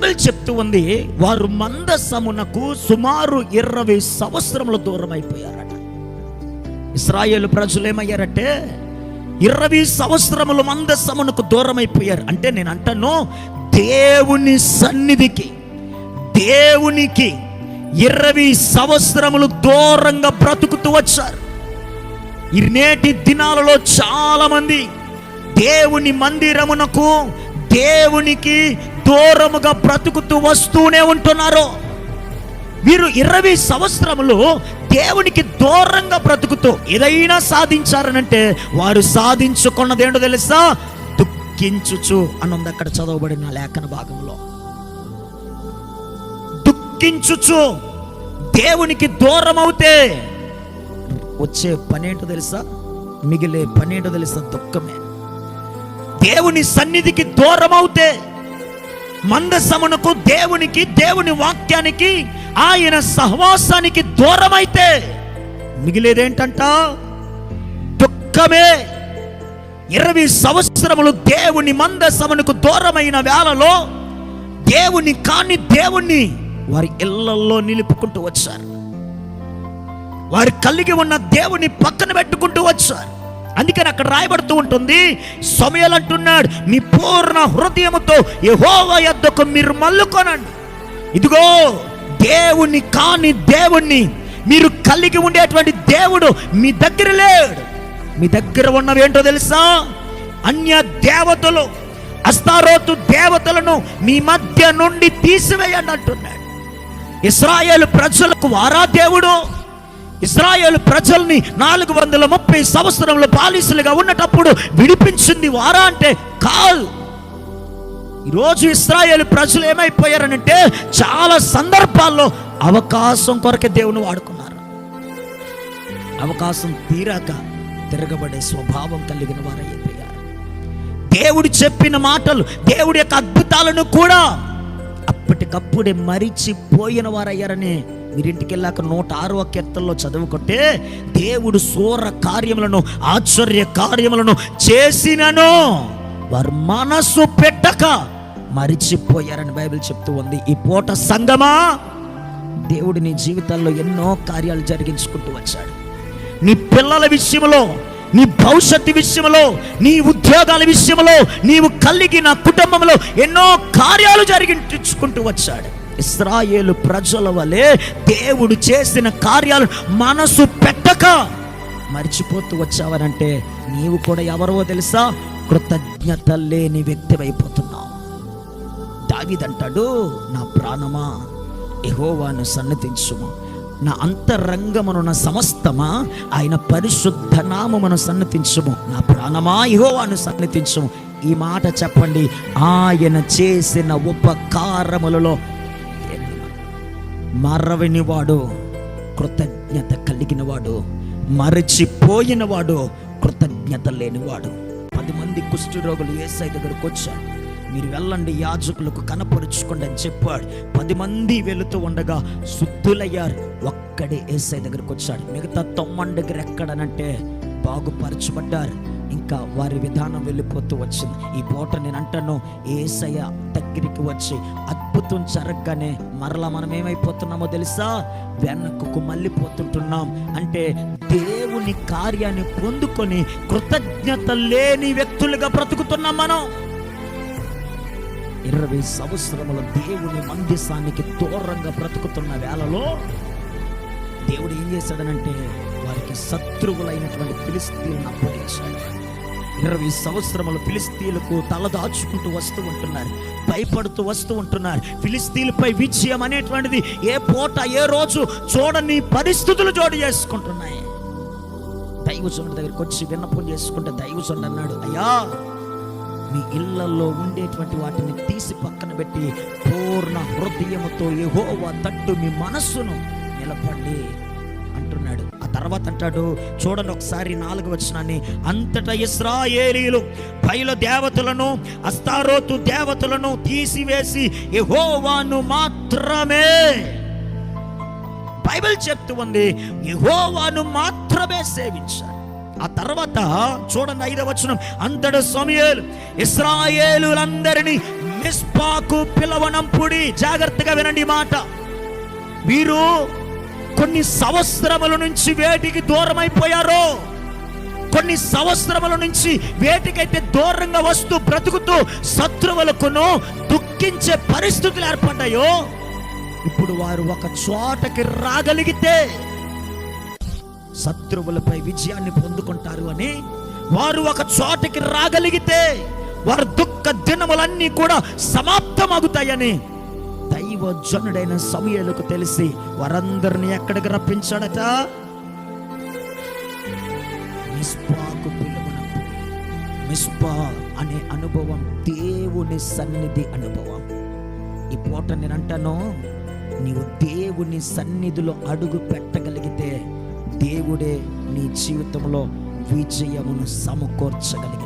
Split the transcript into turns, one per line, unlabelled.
Bible చెప్తూ ఉంది వారు మందసమునకు సుమారు ఇరవై సంవత్సరముల దూరం అయిపోయారట. ఇస్రాయేల్ ప్రజలు ఏమయ్యారంటే ఇరవై సంవత్సరములు మందసమునకు దూరం అయిపోయారు. అంటే నేను అంటాను దేవుని సన్నిధికి దేవునికి ఇరవై సంవత్సరములు దూరంగా బ్రతుకుతూ వచ్చారు. ఈ నేటి దినాలలో చాలా మంది దేవుని మందిరమునకు దేవునికి దూరముగా బ్రతుకుతూ వస్తూనే ఉంటున్నారు. వీరు ఇరవై సంవత్సరములు దేవునికి దూరంగా బ్రతుకుతూ ఏదైనా సాధించారనంటే వారు సాధించుకున్నదేంటో తెలుసా? దుఃఖించుచు అని ఉంది అక్కడ చదవబడిన లేఖన భాగంలో. దుఃఖించుచు దేవునికి దూరం అవుతే వచ్చే పనేంటో తెలుసా? మిగిలే పనేంటో తెలుసా? దుఃఖమే. దేవుని సన్నిధికి దూరం అవుతే మందసమునకు దేవునికి దేవుని వాక్యానికి ఆయన సహవాసానికి దూరమైతే మిగిలేదేంటంట? దుఃఖమే. ఇరవై సంవత్సరములు దేవుని మందసమునకు దూరమైన వేళలో దేవుని కాని దేవుణ్ణి వారి ఇళ్ళలో నిలుపుకుంటూ వచ్చారు. వారు కలిగి ఉన్న దేవుని పక్కన పెట్టుకుంటూ వచ్చారు. అందుకని అక్కడ రాయబడుతూ ఉంటుంది సమయాలు అంటున్నాడు మీ పూర్ణ హృదయముతో యెహోవా యొద్దకు మీరు మల్లుకొనండి ఇదిగో దేవుణ్ణి కాని దేవుణ్ణి మీరు కలిగి ఉండేటువంటి దేవుడు మీ దగ్గర లేడు. మీ దగ్గర ఉన్నవి ఏంటో తెలుసా? అన్య దేవతలు అస్తారోతు దేవతలను మీ మధ్య నుండి తీసివేయండి అంటున్నాడు. ఇస్రాయేల్ ప్రజలకు వారా దేవుడు? ఇస్రాయేల్ ప్రజల్ని నాలుగు వందల ముప్పై సంవత్సరంలో బాలిసులుగా ఉన్నటప్పుడు విడిపించింది వారా అంటే కాల్ ఈరోజు ఇస్రాయేల్ ప్రజలు ఏమైపోయారనంటే చాలా సందర్భాల్లో అవకాశం కొరకే దేవుని వాడుకున్నారు. అవకాశం తీరాక తిరగబడే స్వభావం కలిగిన వారైపోయారు దేవుడు చెప్పిన మాటలు దేవుడి యొక్క అద్భుతాలను కూడా అప్పటికప్పుడే మరిచిపోయిన వారయ్యారని మీరింటికి వెళ్ళాక నూట ఆరవ కీర్తనలో చదువుకుంటే దేవుడు సూర కార్యములను ఆశ్చర్య కార్యములను చేసినను. వారు మనసు పెట్టక మరిచిపోయారని బైబిల్ చెప్తూ ఉంది. ఈ పూట సంగమా? దేవుడు నీ జీవితాల్లో ఎన్నో కార్యాలు జరిగించుకుంటూ వచ్చాడు. నీ పిల్లల విషయంలో నీ భవిష్యత్తు విషయంలో నీ ఉద్యోగాల విషయంలో నీవు కలిగిన కుటుంబంలో ఎన్నో కార్యాలు జరిగించుకుంటూ వచ్చాడు. ఇస్రాయేలు ప్రజల వలె దేవుడు చేసిన కార్యాలు మనసు పెట్టక మర్చిపోతూ వచ్చావనంటే నీవు కూడా ఎవరో తెలుసా? కృతజ్ఞత లేని వ్యక్తివైపోతున్నావు దావిదంటాడు నా ప్రాణమా? ఎహోవాను సన్నతించుము. నా అంతరంగమును నా సమస్తమా? ఆయన పరిశుద్ధ నామమును సన్నతించుము. నా ప్రాణమా? ఇహోవాను సన్నతించుము. ఈ మాట చెప్పండి. ఆయన చేసిన ఉపకారములలో మరవినివాడు కృతజ్ఞత కలిగినవాడు మరచిపోయినవాడు కృతజ్ఞత లేనివాడు. పది మంది కుష్ఠరోగులు ఏసై దగ్గరకు వచ్చారు. మీరు వెళ్ళండి యాజకులకు కనపరుచుకోండి అని చెప్పాడు. పది మంది వెళుతూ ఉండగా శుద్ధులయ్యారు. ఒక్కడే ఏసై దగ్గరకు వచ్చాడు. మిగతా తొమ్మండుగురు ఎక్కడనంటే బాగుపరచబడ్డారు. ఇంకా వారి విధానం వెళ్ళిపోతూ వచ్చింది. ఈ పూట నేను అంటాను ఏసయ్య దగ్గరికి వచ్చి అద్భుతం జరగగానే మరలా మనం ఏమైపోతున్నామో తెలుసా? వెనక్కు మళ్ళీపోతుంటున్నాం. అంటే దేవుని కార్యాన్ని పొందుకొని కృతజ్ఞత లేని వ్యక్తులుగా బ్రతుకుతున్నాం మనం. ఇరవై సంవత్సరముల దేవుని మందిసానికి దూరంగా బ్రతుకుతున్న వేళలో దేవుడు ఏం చేశాడనంటే వారికి శత్రువులైనటువంటి ఫిలిస్తీన్ అప్పగించాడు. ఇరవై సంవత్సరములు ఫిలిస్తీన్లకు తలదాచుకుంటూ వస్తూ ఉంటున్నారు భయపడుతూ వస్తూ ఉంటున్నారు. ఫిలిస్తీన్లపై విజయం అనేటువంటిది ఏ పూట ఏ రోజు చూడని పరిస్థితులు జోడు చేసుకుంటున్నాయి. దైవజనుడి దగ్గరికి వచ్చి విన్నపం చేసుకుంటే దైవజనుడు అన్నాడు అయ్యా మీ ఇళ్ళలో ఉండేటువంటి వాటిని తీసి పక్కన పెట్టి పూర్ణ హృదయముతో ఏహో తట్టు మీ మనస్సును నిలపండి. తర్వాత అంటాడు చూడండి ఒకసారి నాలుగు వచనాన్ని. అంతటా ఇస్రాయేలీలు బయలు దేవతలను అస్తారోతు దేవతలను తీసివేసి యహోవాను మాత్రమే. బైబిల్ చెప్తూ ఉంది యహోవాను మాత్రమే సేవించారు ఆ తర్వాత చూడండి ఐదవ వచనం అంతట సమయలు ఇస్రాయేలులందరినీ మిస్పాకు పిలవనంపుడి. జాగ్రత్తగా వినండి మాట. మీరు కొన్ని సంవత్సరముల నుంచి వేటికి దూరమైపోయారో కొన్ని సంవత్సరముల నుంచి వేటికైతే దూరంగా వస్తూ బ్రతుకుతూ శత్రువులకును దుఃఖించే పరిస్థితులు ఏర్పడ్డాయో ఇప్పుడు వారు ఒక చోటకి రాగలిగితే శత్రువులపై విజయాన్ని పొందుకుంటారు అని వారు ఒక చోటకి రాగలిగితే వారి దుఃఖ దినములన్నీ కూడా సమాప్తమవుతాయని దైవజనుడైన సమయలకు తెలిసి వారందరిని ఎక్కడికి రప్పించాడట? మిస్పాకు పిలువనప్పుడు మిస్పా అనే అనుభవం దేవుని సన్నిధి అనుభవం. ఈ పూట నేను అంటాను నీవు దేవుని సన్నిధిలో అడుగు పెట్టగలిగితే దేవుడే నీ జీవితంలో విజయమును సమకూర్చగలిగి